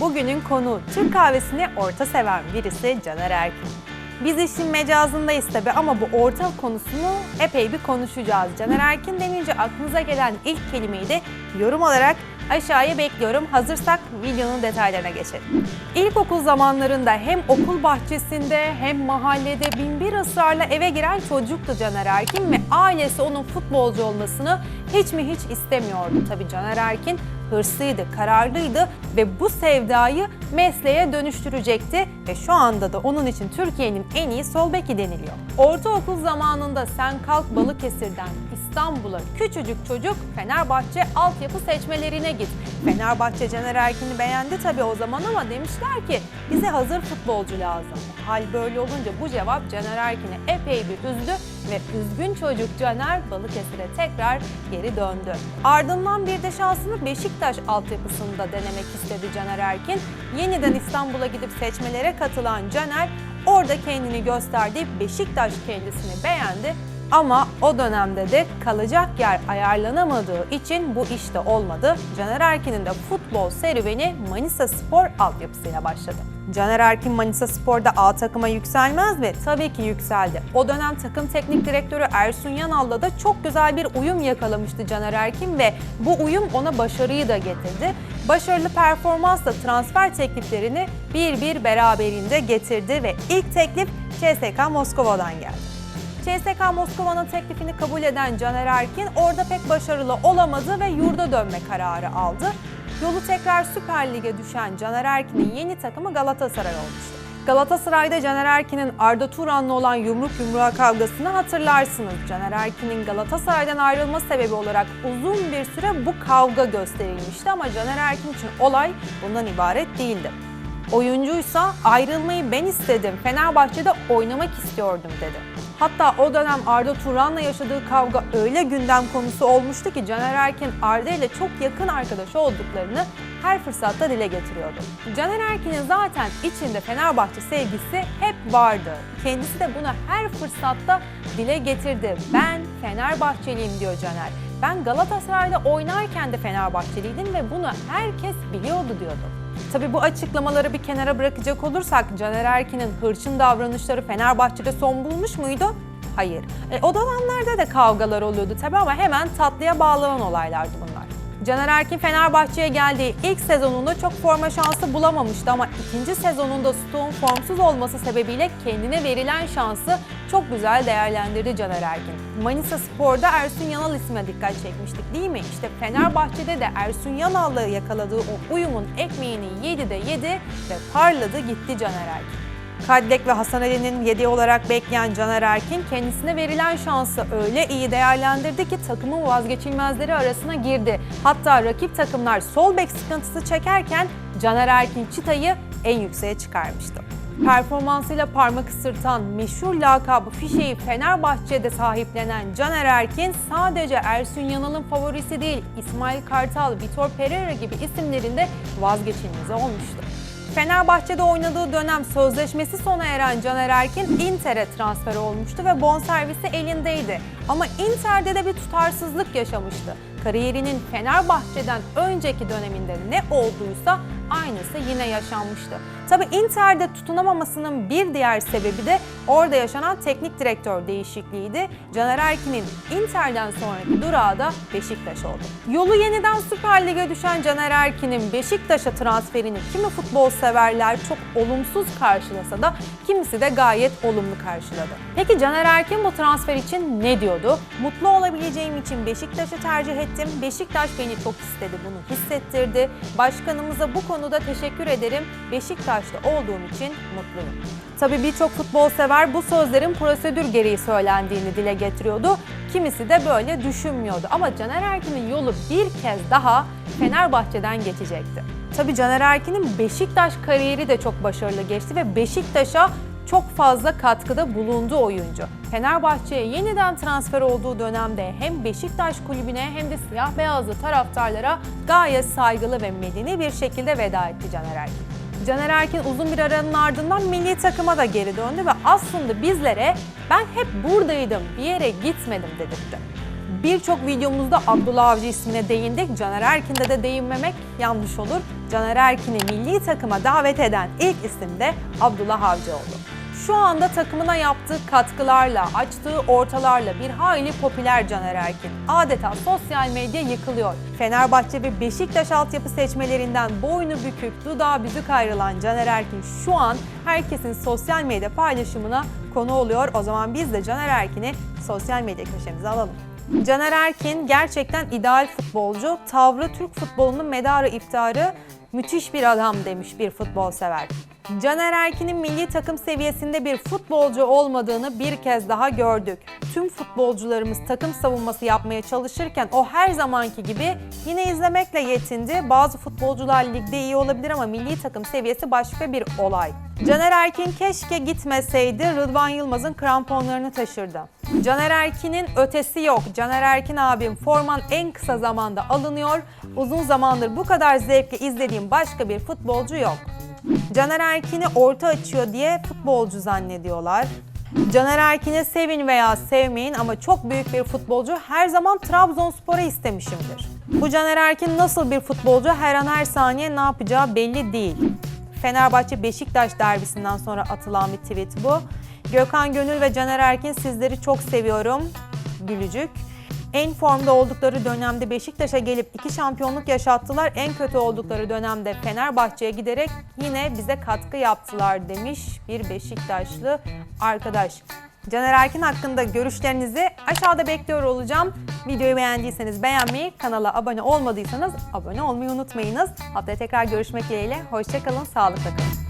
Bugünün konu Türk kahvesini orta seven birisi Caner Erkin. Biz işin mecazındayız tabi ama bu orta konusunu epey bir konuşacağız. Caner Erkin denince aklınıza gelen ilk kelimeyi de yorum olarak aşağıya bekliyorum. Hazırsak videonun detaylarına geçelim. İlkokul zamanlarında hem okul bahçesinde hem mahallede binbir ısrarla eve giren çocuktu Caner Erkin ve ailesi onun futbolcu olmasını hiç mi hiç istemiyordu. Tabi Caner Erkin hırslıydı, kararlıydı ve bu sevdayı mesleğe dönüştürecekti ve şu anda da onun için Türkiye'nin en iyi sol beki deniliyor. Ortaokul zamanında sen kalk Balıkesir'den İstanbul'a küçücük çocuk Fenerbahçe altyapı seçmelerine git. Fenerbahçe Caner Erkin'i beğendi tabii o zaman ama demişler ki bize hazır futbolcu lazım. Hal böyle olunca bu cevap Caner Erkin'i epey bir üzdü ve üzgün çocuk Caner Balıkesir'e tekrar geri döndü. Ardından bir de şansını Beşiktaş altyapısında denemek istedi Caner Erkin. Yeniden İstanbul'a gidip seçmelere katılan Caner orada kendini gösterdi. Beşiktaş kendisini beğendi ama o dönemde de kalacak yer ayarlanamadığı için bu işte olmadı. Caner Erkin'in de futbol serüveni Manisa Spor altyapısıyla başladı. Caner Erkin Manisa Spor'da A takıma yükselmez mi? Tabii ki yükseldi. O dönem takım teknik direktörü Ersun Yanal'la da çok güzel bir uyum yakalamıştı Caner Erkin ve bu uyum ona başarıyı da getirdi. Başarılı performansla transfer tekliflerini bir bir beraberinde getirdi ve ilk teklif CSKA Moskova'dan geldi. CSKA Moskova'nın teklifini kabul eden Caner Erkin orada pek başarılı olamadı ve yurda dönme kararı aldı. Yolu tekrar Süper Lig'e düşen Caner Erkin'in yeni takımı Galatasaray olmuştu. Galatasaray'da Caner Erkin'in Arda Turan'la olan yumruk yumruğa kavgasını hatırlarsınız. Caner Erkin'in Galatasaray'dan ayrılma sebebi olarak uzun bir süre bu kavga gösterilmişti ama Caner Erkin için olay bundan ibaret değildi. Oyuncuysa ayrılmayı ben istedim, Fenerbahçe'de oynamak istiyordum dedi. Hatta o dönem Arda Turan'la yaşadığı kavga öyle gündem konusu olmuştu ki Caner Erkin Arda ile çok yakın arkadaş olduklarını her fırsatta dile getiriyordu. Caner Erkin'in zaten içinde Fenerbahçe sevgisi hep vardı. Kendisi de bunu her fırsatta dile getirdi. Ben Fenerbahçeliyim diyor Caner. Ben Galatasaray'da oynarken de Fenerbahçeliydim ve bunu herkes biliyordu diyordu. Tabii bu açıklamaları bir kenara bırakacak olursak Caner Erkin'in hırçın davranışları Fenerbahçe'de son bulmuş muydu? Hayır. E, o dönemlerde de kavgalar oluyordu tabii ama hemen tatlıya bağlanan olaylardı bunlar. Caner Erkin Fenerbahçe'ye geldiği ilk sezonunda çok forma şansı bulamamıştı ama ikinci sezonunda Stoğun formsuz olması sebebiyle kendine verilen şansı çok güzel değerlendirdi Caner Erkin. Manisa Spor'da Ersun Yanal ismine dikkat çekmiştik değil mi? İşte Fenerbahçe'de de Ersun Yanal'la yakaladığı o uyumun ekmeğini yedi de yedi ve parladı gitti Caner Erkin. Kadlek ve Hasan Ali'nin yediği olarak bekleyen Caner Erkin kendisine verilen şansı öyle iyi değerlendirdi ki takımın vazgeçilmezleri arasına girdi. Hatta rakip takımlar sol bek sıkıntısı çekerken Caner Erkin çıtayı en yükseğe çıkarmıştı. Performansıyla parmak ısırtan meşhur lakabı fişeyi Fenerbahçe'de sahiplenen Caner Erkin sadece Ersun Yanal'ın favorisi değil İsmail Kartal, Vitor Pereira gibi isimlerin de vazgeçilmezi olmuştu. Fenerbahçe'de oynadığı dönem sözleşmesi sona eren Caner Erkin Inter'e transfer olmuştu ve bonservisi elindeydi. Ama Inter'de de bir tutarsızlık yaşamıştı. Kariyerinin Fenerbahçe'den önceki döneminde ne olduysa aynısı yine yaşanmıştı. Tabi Inter'de tutunamamasının bir diğer sebebi de orada yaşanan teknik direktör değişikliğiydi. Caner Erkin'in Inter'den sonraki durağı da Beşiktaş oldu. Yolu yeniden Süper Lig'e düşen Caner Erkin'in Beşiktaş'a transferini kimi futbol severler çok olumsuz karşılasa da kimisi de gayet olumlu karşıladı. Peki Caner Erkin bu transfer için ne diyordu? Mutlu olabileceğim için Beşiktaş'ı tercih ettim. Beşiktaş beni çok istedi, bunu hissettirdi. Başkanımıza bu konuda teşekkür ederim. Beşiktaş'ta olduğum için mutluyum. Tabii birçok futbol sever bu sözlerin prosedür gereği söylendiğini dile getiriyordu. Kimisi de böyle düşünmüyordu. Ama Caner Erkin'in yolu bir kez daha Fenerbahçe'den geçecekti. Tabii Caner Erkin'in Beşiktaş kariyeri de çok başarılı geçti ve Beşiktaş'a çok fazla katkıda bulundu oyuncu. Fenerbahçe'ye yeniden transfer olduğu dönemde hem Beşiktaş kulübüne hem de siyah beyazlı taraftarlara gayet saygılı ve medeni bir şekilde veda etti Caner Erkin. Caner Erkin uzun bir aranın ardından milli takıma da geri döndü ve aslında bizlere ben hep buradaydım, bir yere gitmedim dedirtti. Birçok videomuzda Abdullah Avcı ismine değindik. Caner Erkin'de de değinmemek yanlış olur. Caner Erkin'i milli takıma davet eden ilk isim de Abdullah Avcı oldu. Şu anda takımına yaptığı katkılarla, açtığı ortalarla bir hayli popüler Caner Erkin. Adeta sosyal medya yıkılıyor. Fenerbahçe ve Beşiktaş altyapı seçmelerinden boynu bükük, dudağı büzük ayrılan Caner Erkin şu an herkesin sosyal medya paylaşımına konu oluyor. O zaman biz de Caner Erkin'i sosyal medya köşemize alalım. Caner Erkin gerçekten ideal futbolcu. Tavrı Türk futbolunun medarı iftarı müthiş bir adam demiş bir futbol sever. Caner Erkin'in milli takım seviyesinde bir futbolcu olmadığını bir kez daha gördük. Tüm futbolcularımız takım savunması yapmaya çalışırken o her zamanki gibi yine izlemekle yetindi. Bazı futbolcular ligde iyi olabilir ama milli takım seviyesi başka bir olay. Caner Erkin keşke gitmeseydi Rıdvan Yılmaz'ın kramponlarını taşırdı. Caner Erkin'in ötesi yok. Caner Erkin abim forman en kısa zamanda alınıyor. Uzun zamandır bu kadar zevkle izlediğim başka bir futbolcu yok. Caner Erkin'i orta açıyor diye futbolcu zannediyorlar. Caner Erkin'i sevin veya sevmeyin ama çok büyük bir futbolcu her zaman Trabzonspor'a istemişimdir. Bu Caner Erkin nasıl bir futbolcu her an her saniye ne yapacağı belli değil. Fenerbahçe Beşiktaş derbisinden sonra atılan bir tweet bu. Gökhan Gönül ve Caner Erkin sizleri çok seviyorum. Gülücük. En formda oldukları dönemde Beşiktaş'a gelip iki şampiyonluk yaşattılar. En kötü oldukları dönemde Fenerbahçe'ye giderek yine bize katkı yaptılar demiş bir Beşiktaşlı arkadaş. Caner Erkin hakkında görüşlerinizi aşağıda bekliyor olacağım. Videoyu beğendiyseniz beğenmeyi, kanala abone olmadıysanız abone olmayı unutmayınız. Haftaya tekrar görüşmek dileğiyle. Hoşçakalın, sağlıkla kalın.